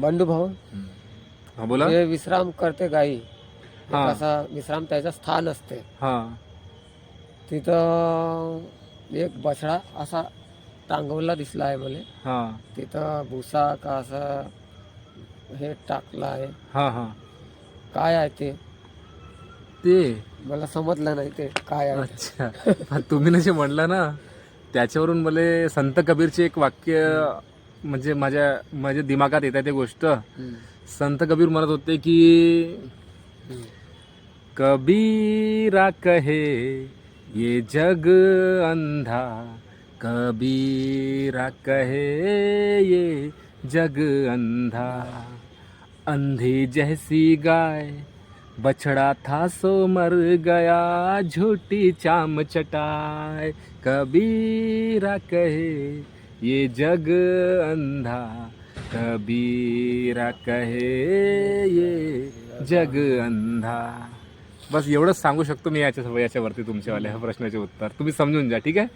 बंडू भाऊ. हा बोला. हे विश्राम करते गाई. हा. असा विश्राम त्याचं स्थान असते. हा. तिथं एक बछडा असा टांगवला दिसला आहे मला. हा. तिथं भुसा का असं हे टाकलं आहे. हा हा. काय आहे ते? ते. मला समजलं नाही ते काय आहे ते. अच्छा. तुम्ही नसे म्हणला ना त्याच्यावरून मला संत कबीरचे एक वाक्य म्हणजे माझ्या माझ्या दिमागात येत आहे ते गोष्ट. संत कबीर म्हणत होते की कबीरा कहे ये जग अंधा. कबीरा कहे ये जग अंधा. अंधी जैसी गाय बछड़ा था सो मर गया. झूठी चाम चटाए. कबीरा कहे ये जग अंधा कबीरा कहे ये जग अंधा. बस एवढंच सांगू शकतो मी याच्या याच्यावरती तुमच्यावाल्या ह्या प्रश्नाचे उत्तर. तुम्ही समजून जा ठीक आहे?